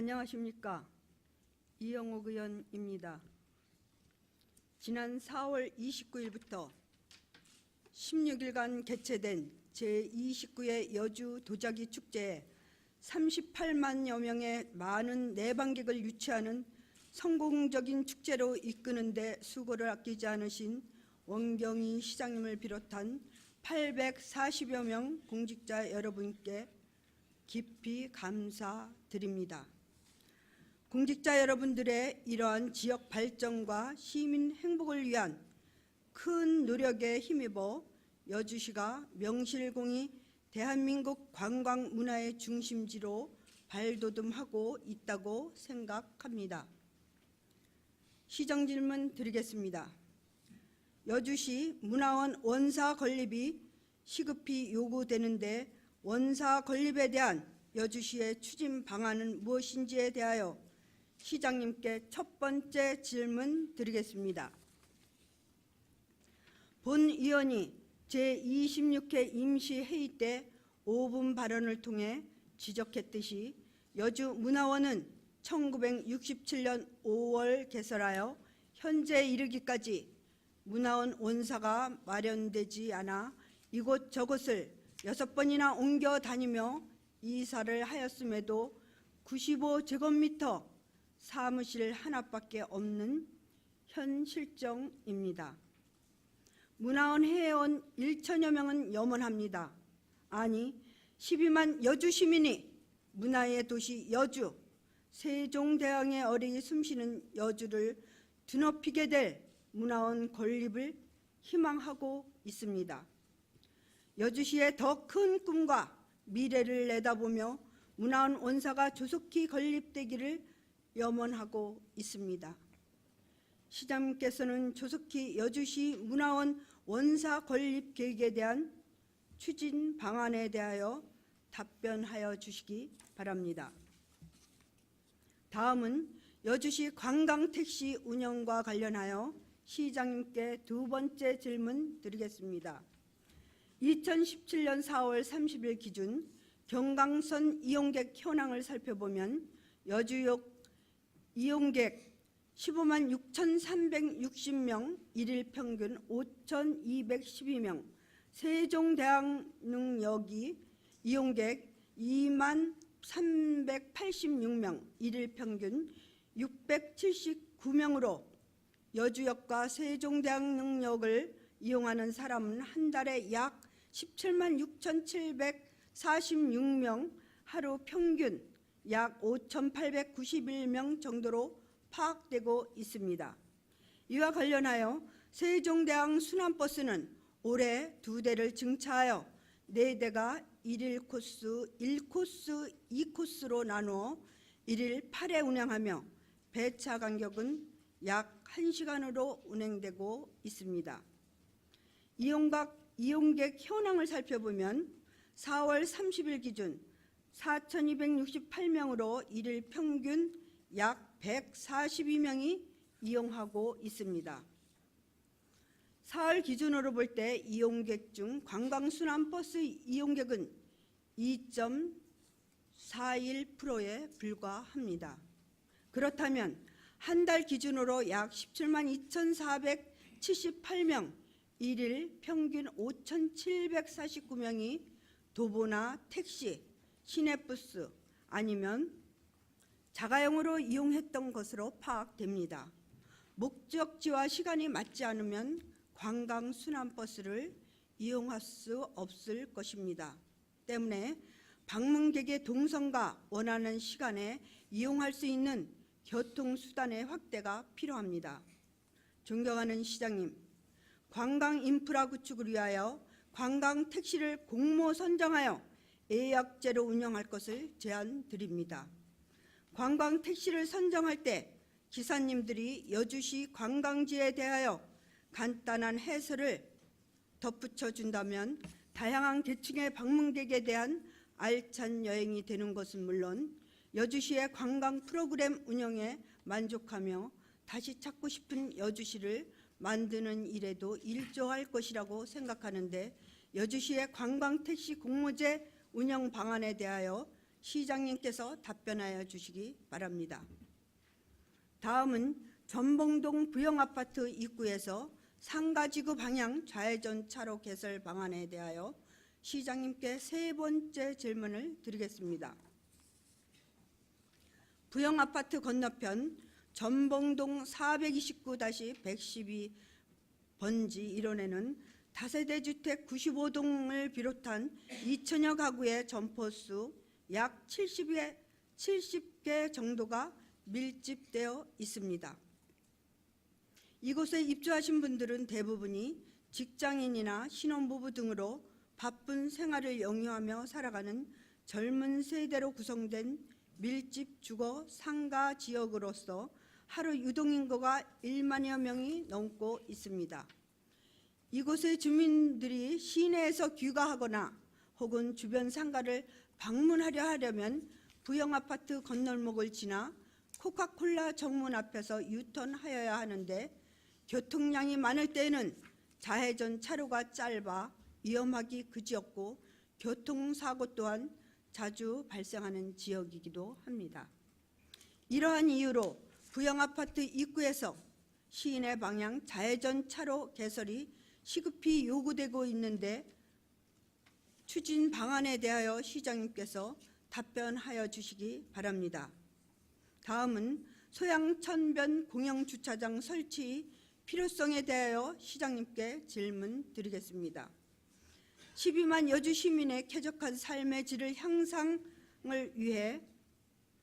안녕하십니까. 이영옥 의원입니다. 지난 4월 29일부터 16일간 개최된 제29회 여주 도자기 축제에 38만여 명의 많은 내방객을 유치하는 성공적인 축제로 이끄는 데 수고를 아끼지 않으신 원경희 시장님을 비롯한 840여 명 공직자 여러분께 깊이 감사드립니다. 공직자 여러분들의 이러한 지역 발전과 시민 행복을 위한 큰 노력에 힘입어 여주시가 명실공히 대한민국 관광 문화의 중심지로 발돋움하고 있다고 생각합니다. 시정 질문 드리겠습니다. 여주시 문화원 원사 건립이 시급히 요구되는데 원사 건립에 대한 여주시의 추진 방안은 무엇인지에 대하여 시장님께 첫 번째 질문 드리겠습니다. 본 의원이 제26회 임시회의 때 5분 발언을 통해 지적했듯이 여주 문화원은 1967년 5월 개설하여 현재 이르기까지 문화원 원사가 마련되지 않아 이곳 저곳을 여섯 번이나 옮겨 다니며 이사를 하였음에도 95제곱미터 사무실 하나밖에 없는 현 실정입니다. 문화원 회원 1천여 명은 염원합니다. 아니 12만 여주 시민이 문화의 도시 여주, 세종대왕의 어린이 숨쉬는 여주를 드높이게 될 문화원 건립을 희망하고 있습니다. 여주시의 더 큰 꿈과 미래를 내다보며 문화원 원사가 조속히 건립되기를 염원하고 있습니다. 시장님께서는 조속히 여주시 문화원 원사 건립 계획에 대한 추진 방안에 대하여 답변하여 주시기 바랍니다. 다음은 여주시 관광택시 운영과 관련하여 시장님께 두 번째 질문 드리겠습니다. 2017년 4월 30일 기준 경강선 이용객 현황을 살펴보면 여주역 이용객 15만 6,360명, 일일 평균 5,212명, 세종대왕릉역이 이용객 2만 386명, 일일 평균 679명으로 여주역과 세종대왕릉역을 이용하는 사람은 한 달에 약 17만 6,746명, 하루 평균 약 5,891명 정도로 파악되고 있습니다. 이와 관련하여 세종대왕 순환버스는 올해 두 대를 증차하여 네 대가 일일 코스 1코스 2코스로 나누어 일일 8회 운행하며 배차 간격은 약 1시간으로 운행되고 있습니다. 이용각, 이용객 현황을 살펴보면 4월 30일 기준 4,268명으로 일일 평균 약 142명이 이용하고 있습니다. 사흘 기준으로 볼 때 이용객 중 관광순환버스 이용객은 2.41%에 불과합니다. 그렇다면 한 달 기준으로 약 17만 2,478명, 일일 평균 5,749명이 도보나 택시, 시내버스 아니면 자가용으로 이용했던 것으로 파악됩니다. 목적지와 시간이 맞지 않으면 관광 순환버스를 이용할 수 없을 것입니다. 때문에 방문객의 동선과 원하는 시간에 이용할 수 있는 교통수단의 확대가 필요합니다. 존경하는 시장님, 관광 인프라 구축을 위하여 관광 택시를 공모 선정하여 예약제로 운영할 것을 제안드립니다. 관광 택시를 선정할 때 기사님들이 여주시 관광지에 대하여 간단한 해설을 덧붙여 준다면 다양한 계층의 방문객에 대한 알찬 여행이 되는 것은 물론 여주시의 관광 프로그램 운영에 만족하며 다시 찾고 싶은 여주시를 만드는 일에도 일조할 것이라고 생각하는데 여주시의 관광 택시 공모제 운영 방안에 대하여 시장님께서 답변하여 주시기 바랍니다. 다음은 전봉동 부영아파트 입구에서 상가지구 방향 좌회전 차로 개설 방안에 대하여 시장님께 세 번째 질문을 드리겠습니다. 부영아파트 건너편 전봉동 429-112 번지 1원에는 다세대 주택 95동을 비롯한 2천여 가구의 점포수 약 70개, 70개 정도가 밀집되어 있습니다. 이곳에 입주하신 분들은 대부분이 직장인이나 신혼부부 등으로 바쁜 생활을 영위하며 살아가는 젊은 세대로 구성된 밀집 주거 상가 지역으로서 하루 유동인구가 1만여 명이 넘고 있습니다. 이곳의 주민들이 시내에서 귀가하거나 혹은 주변 상가를 방문하려 하려면 부영 아파트 건널목을 지나 코카콜라 정문 앞에서 유턴하여야 하는데 교통량이 많을 때에는 좌회전 차로가 짧아 위험하기 그지없고 교통사고 또한 자주 발생하는 지역이기도 합니다. 이러한 이유로 부영 아파트 입구에서 시인의 방향 좌회전 차로 개설이 시급히 요구되고 있는데 추진 방안에 대하여 시장님께서 답변하여 주시기 바랍니다. 다음은 소양천변 공영주차장 설치 필요성에 대하여 시장님께 질문 드리겠습니다. 12만 여주 시민의 쾌적한 삶의 질을 향상을 위해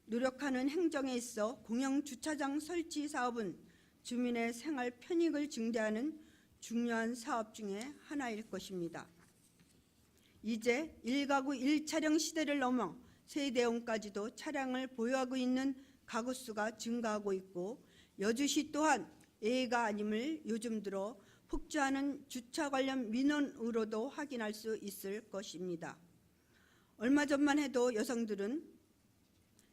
노력하는 행정에 있어 공영주차장 설치 사업은 주민의 생활 편익을 증대하는 중요한 사업 중에 하나일 것입니다. 이제 1가구 1차량 시대를 넘어 세대원까지도 차량을 보유하고 있는 가구 수가 증가하고 있고 여주시 또한 A가 아님을 요즘 들어 폭주하는 주차 관련 민원으로도 확인할 수 있을 것입니다. 얼마 전만 해도 여성들은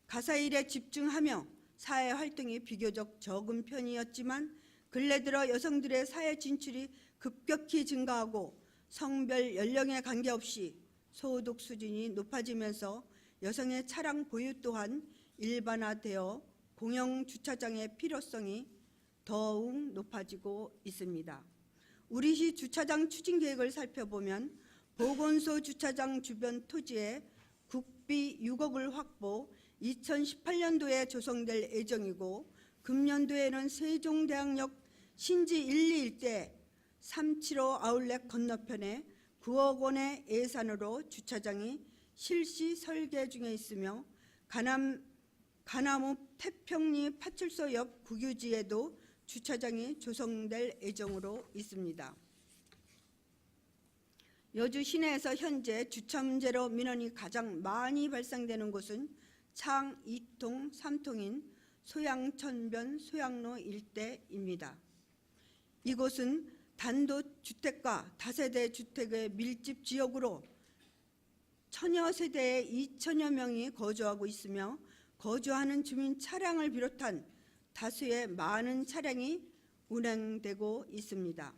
가사일에 집중하며 사회 활동이 비교적 적은 편이었지만 근래 들어 여성들의 사회 진출이 급격히 증가하고 성별 연령에 관계없이 소득 수준이 높아지면서 여성의 차량 보유 또한 일반화되어 공영 주차장의 필요성이 더욱 높아지고 있습니다. 우리시 주차장 추진 계획을 살펴보면 보건소 주차장 주변 토지에 국비 6억을 확보 2018년도에 조성될 예정이고 금년도에는 세종대학역 신지 1, 2 일대 375 아울렛 건너편에 9억 원의 예산으로 주차장이 실시 설계 중에 있으며 가남 가나무 태평리 파출소 옆 국유지에도 주차장이 조성될 예정으로 있습니다. 여주 시내에서 현재 주차 문제로 민원이 가장 많이 발생되는 곳은 창 2통, 3통인 소양천변 소양로 일대입니다. 이곳은 단독주택과 다세대 주택의 밀집 지역으로 천여 세대의 2천여 명이 거주하고 있으며 거주하는 주민 차량을 비롯한 다수의 많은 차량이 운행되고 있습니다.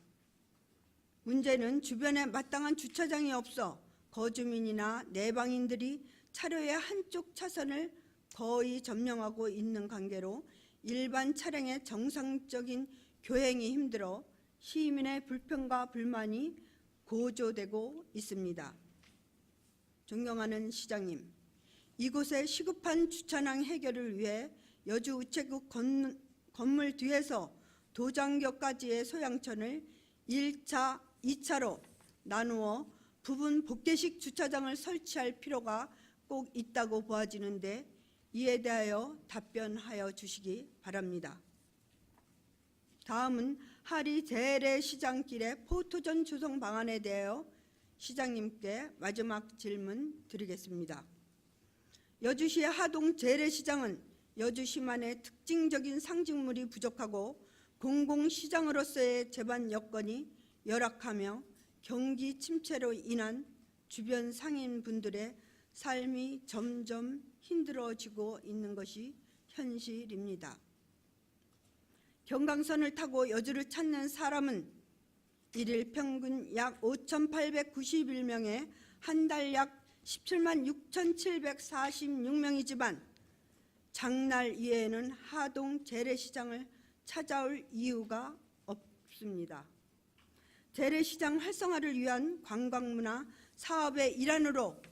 문제는 주변에 마땅한 주차장이 없어 거주민이나 내방인들이 차로의 한쪽 차선을 거의 점령하고 있는 관계로 일반 차량의 정상적인 교행이 힘들어 시민의 불평과 불만이 고조되고 있습니다. 존경하는 시장님, 이곳의 시급한 주차량 해결을 위해 여주 우체국 건, 건물 뒤에서 도장교까지의 소양천을 1차, 2차로 나누어 부분 복대식 주차장을 설치할 필요가 꼭 있다고 보아지는데 이에 대하여 답변하여 주시기 바랍니다. 다음은 하리 재래시장길의 포토전 조성 방안에 대하여 시장님께 마지막 질문 드리겠습니다. 여주시의 하동 재래시장은 여주시만의 특징적인 상징물이 부족하고 공공시장으로서의 재반 여건이 열악하며 경기 침체로 인한 주변 상인분들의 삶이 점점 힘들어지고 있는 것이 현실입니다. 경강선을 타고 여주를 찾는 사람은 일일 평균 약 5,891명에 한 달 약 17만 6,746명이지만 장날 이외에는 하동 재래시장을 찾아올 이유가 없습니다. 재래시장 활성화를 위한 관광문화 사업의 일환으로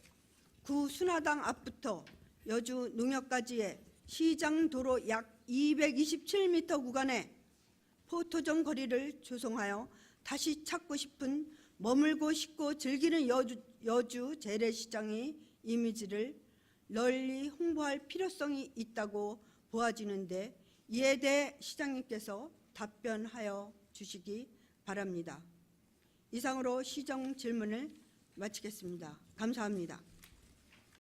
구 순화당 앞부터 여주 농협까지의 시장 도로 약 227m 구간에 포토존 거리를 조성하여 다시 찾고 싶은 머물고 싶고 즐기는 여주, 여주 재래시장의 이미지를 널리 홍보할 필요성이 있다고 보아지는데 이에 대해 시장님께서 답변하여 주시기 바랍니다. 이상으로 시정 질문을 마치겠습니다. 감사합니다.